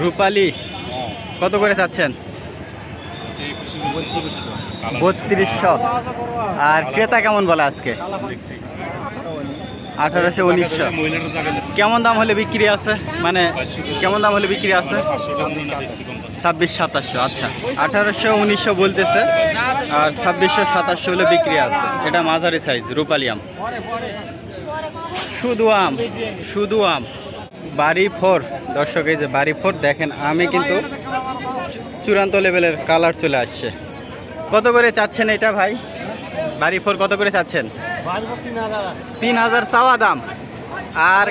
রূপালি, কত করে চাচ্ছেন? বত্রিশশো। আর ক্রেতা কেমন বলে আজকে? আঠারোশো উনিশশো। কেমন দাম হলে বিক্রি আছে? মানে কেমন দাম হলে বিক্রি আছে? ছাব্বিশ, সাতাশশো আচ্ছা। আঠারোশো উনিশশো বলতেছে, আর ছাব্বিশশো, সাতাশশো হলে বিক্রি আছে। এটা মাঝারি সাইজ রূপালি আম। শুধু আম শুধু আম। বাড়ি ফোর। দর্শক এই যে বাড়ি ফোর দেখেন আমি কিন্তু চূড়ান্ত লেভেলের কালার চলে আসছে। কত করে চাচ্ছেন এটা ভাই? বাড়ি ফোর কত করে চাচ্ছেন? তিন হাজার। চাওয়া দাম। আর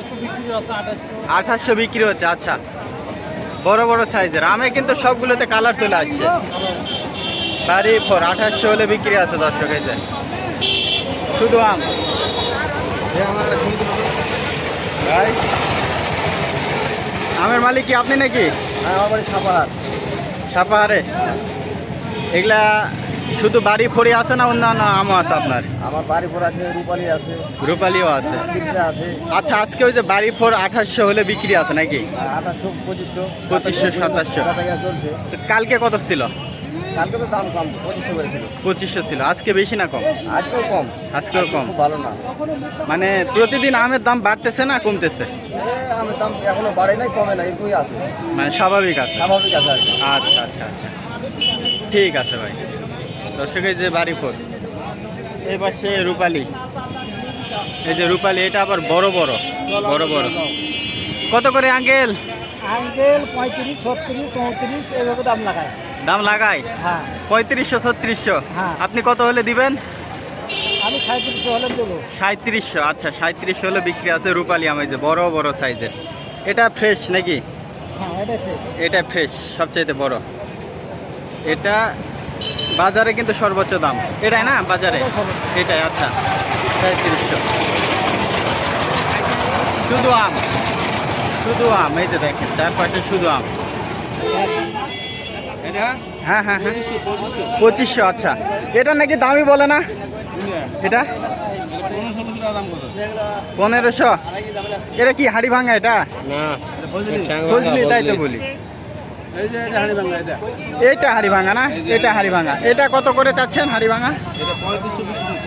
আঠাশশো বিক্রি হচ্ছে আচ্ছা। বড় বড় সাইজের আমে কিন্তু সবগুলোতে কালার চলে আসছে। বাড়ি ফোর আঠাশশো হলে বিক্রি আছে দর্শক এই যে। শুধু আম। ভাই আমের মালিক কি আপনি নাকি? আমার বাড়ি সাপাহার সাপাহারে এগুলা শুধু বাড়ি ফড়ি আছে না অন্যান্য আমও আছে আপনার? আমার বাড়ি ফোর আছে রূপালি আছে। রূপালিও আছে। আছে। আচ্ছা আজকে ওই যে বাড়ি ফোর আঠাশশো হলে বিক্রি আছে নাকি? আঠাশশো পঁচিশশো পঁচিশশো, সাতাশশো। কালকে কত ছিল? কালকে তো দাম কম পঁচিশশো করেছিল। পঁচিশশো ছিল। আজকে বেশি না কম? আজকেও কম। আজকেও কম। ভালো না। মানে প্রতিদিন আমের দাম বাড়তেছে না কমতেছে? আমের দাম এখনও বাড়ে নাই কমে নাই এরকমই আছে। মানে স্বাভাবিক আছে। স্বাভাবিক আছে আচ্ছা আচ্ছা আচ্ছা। ঠিক আছে ভাই। দর্শক এই যে বাড়ি ফোর এই পাশে রূপালি। এই যে রূপালি এটা আবার বড় বড়। বড় বড়। কত করে আঙ্কেল? আঙ্কেল পঁয়ত্রিশ ছত্রিশ চৌত্রিশ এইভাবে দাম লাগায়। দাম লাগাই হ্যাঁ। পঁয়ত্রিশশো ছত্রিশশো? হ্যাঁ। আপনি কত হলে দিবেন? আমি সাঁত্রিশশো হলে দেবো। সাঁত্রিশশো আচ্ছা সাঁত্রিশশো হলে বিক্রি আছে রূপালি আম এই যে বড় বড় সাইজের। এটা ফ্রেশ নাকি? হ্যাঁ এটা ঠিক এটা ফ্রেশ সবচাইতে বড়। এটা বাজারে কিন্তু সর্বোচ্চ দাম। এটাই না বাজারে? এটাই আচ্ছা। সাঁত্রিশশো। শুধু আম। শুধু আম এই যে দেখেন চার পাশে শুধু আম। হ্যাঁ হ্যাঁ হ্যাঁ। পঁচিশশো আচ্ছা। এটা নাকি দামি বলে না? এটা? পনেরোশো এটা কি হাড়ি ভাঙা এটা? বুঝলি তাই তো বলি। এইটা হাড়ি ভাঙা না? এটা হাড়ি ভাঙা। এটা কত করে চাচ্ছেন হাড়ি ভাঙা?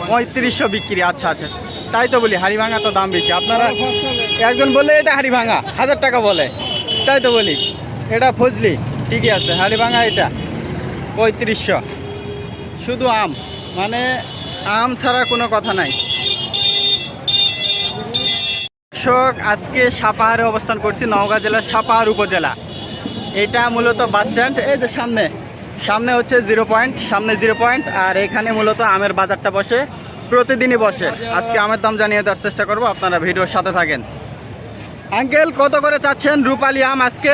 পঁয়ত্রিশশো বিক্রি আচ্ছা আচ্ছা। তাই তো বলি হাড়ি ভাঙা তো দাম বেশি। আপনারা একজন বললে এটা হাড়ি ভাঙা হাজার টাকা বলে। তাই তো বলি, এটা ফজলি, ঠিকই আছে হাড়ি ভাঙা এটা, পঁয়ত্রিশশো। শুধু আম মানে আম ছাড়া কোনো কথা নাই। দর্শক, আজকে সাপাহারে অবস্থান করছি নওগাঁ জেলার সাপাহার উপজেলা। এটা মূলত বাস স্ট্যান্ড, এই যে সামনে সামনে হচ্ছে জিরো পয়েন্ট, সামনে জিরো পয়েন্ট, আর এখানে মূলত আমের বাজারটা বসে। প্রতিদিনই বসে। আজকে আমের দাম জানিয়ে দেওয়ার চেষ্টা করব আপনারা ভিডিওর সাথে থাকেন। আঙ্কেল কত করে চাচ্ছেন রূপালি আম আজকে?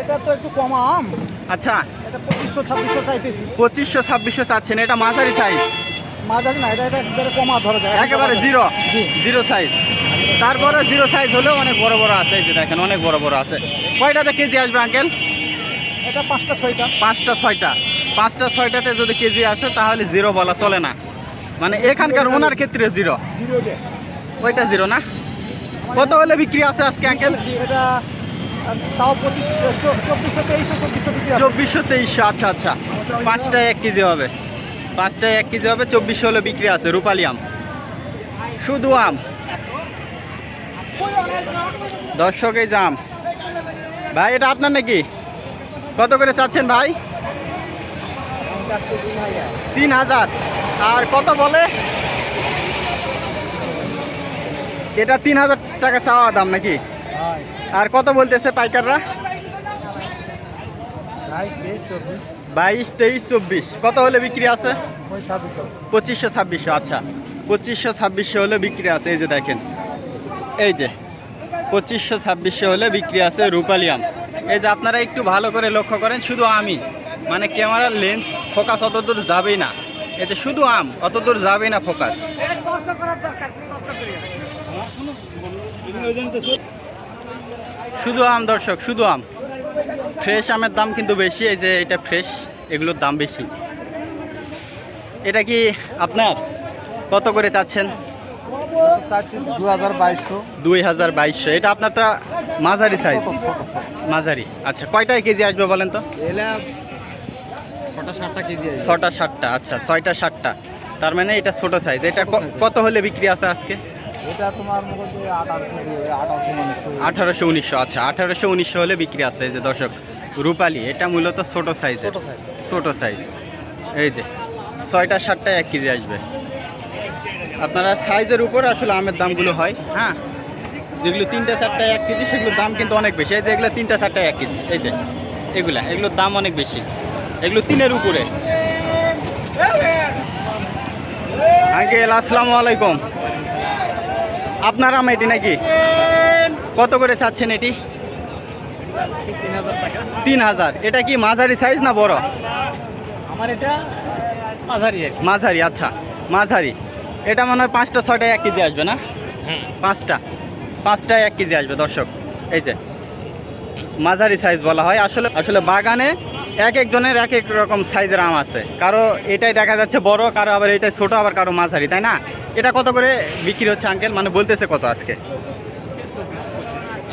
এটা তো একটু কমা আম। আচ্ছা। এটা পঁচিশশো ছাব্বিশশো চাইতেছি। পঁচিশশো ছাব্বিশশো চাচ্ছেন এটা মাঝারি সাইজ মাঝারি না এটা এটা একেবারে কমা ধরা যায়। একেবারে জিরো জি। জিরো সাইজ তারপরে জিরো সাইজ হলেও অনেক বড় বড় আছে এই যে দেখেন অনেক বড় বড় আছে। কয়টাতে কেজি আসবে আঙ্কেল? এটা পাঁচটা ছয়টা। পাঁচটা ছয়টা। পাঁচটা ছয়টাতে যদি কেজি আসে তাহলে জিরো বলা চলে না। মানে এখানকার ওনার ক্ষেত্রে জিরো ওইটা জিরো না? কত হলে বিক্রি আছে আজকে আঙ্কেল। চব্বিশশো তেইশশো আচ্ছা আচ্ছা। পাঁচটায় এক কেজি হবে। পাঁচটায় এক কেজি হবে চব্বিশশো হলে বিক্রি আছে রূপালি আম। শুধু আম। দর্শক এই জাম ভাই এটা আপনার নাকি? কত করে চাচ্ছেন ভাই? তিন হাজার। আর কত বলে? এটা তিন হাজার টাকা চাওয়া দাম নাকি? আর কত বলতেছে পাইকাররা? বাইশ তেইশ চব্বিশ। কত হলে বিক্রি আছে? পঁচিশশো ছাব্বিশশো আচ্ছা। পঁচিশশো ছাব্বিশশো হলে বিক্রি আছে এই যে দেখেন। এই যে পঁচিশশো ছাব্বিশশো হলে বিক্রি আছে রূপালি আম। এই যে আপনারা একটু ভালো করে লক্ষ্য করেন শুধু আমি। মানে ক্যামেরার লেন্স ফোকাস অত দূর যাবেই না। যে শুধু আম অত দূর যাবেই না ফোকাস। শুধু আম দর্শক, শুধু আম। ফ্রেশ আমের দাম কিন্তু বেশি, এই যে এটা ফ্রেশ, এগুলোর দাম বেশি। এটা কি আপনার? কত করে চাচ্ছেন? দুই হাজার বাইশশো। এটা মাঝারি সাইজ মাঝারি। আচ্ছা কয়টায় কেজি আসবে বলেন তো? ছটা সাতটা সাতটা আচ্ছা ছয়টা সাতটা। তার মানে এটা ছোট সাইজ এটা কত হলে বিক্রি আছে আজকে? এটা তোমার আঠারোশো উনিশশো। আচ্ছা আঠারোশো উনিশশো হলে বিক্রি আছে। এই যে দর্শক রূপালি এটা মূলত ছোট সাইজের ছোট সাইজ এই যে ছয়টা সাতটায় এক কেজি আসবে। আপনারা সাইজের উপর আসলে আমের দামগুলো হয়। হ্যাঁ যেগুলো তিনটা চারটায় এক কেজি সেগুলোর দাম কিন্তু অনেক বেশি। এই যে এগুলো তিনটা চারটায় এক কেজি। এই যে এগুলা এগুলোর দাম অনেক বেশি। এগুলো তিনের উপরে। আঙ্কেল আসসালামু আলাইকুম। আপনার আম এটি নাকি? কত করে চাচ্ছেন এটি? তিন হাজার। এটা কি মাঝারি সাইজ না বড়? আমার এটা মাঝারি মাঝারি আচ্ছা। মাঝারি। এটা মনে হয় পাঁচটা ছয়টায় এক কেজি আসবে না? পাঁচটা। পাঁচটায় এক কেজি আসবে দর্শক। এই যে মাঝারি সাইজ বলা হয়। আসলে আসলে বাগানে এক একজনের এক এক রকম সাইজের আম আছে। কারও এটাই দেখা যাচ্ছে বড়, কারও আবার এটাই ছোট, আবার কারও মাঝারি, তাই না? এটা কত করে বিক্রি হচ্ছে আঙ্কেল? মানে বলতেছে কত আজকে?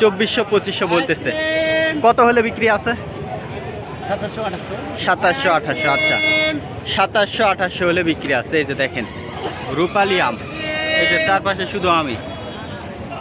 চব্বিশশো, পঁচিশশো বলতেছে। কত হলে বিক্রি আছে? সাতাশশো, আঠাশশো আচ্ছা। সাতাশশো, আঠাশশো হলে বিক্রি আছে, এই যে দেখেন। রূপালি আম। এই যে চারপাশে শুধু আমি।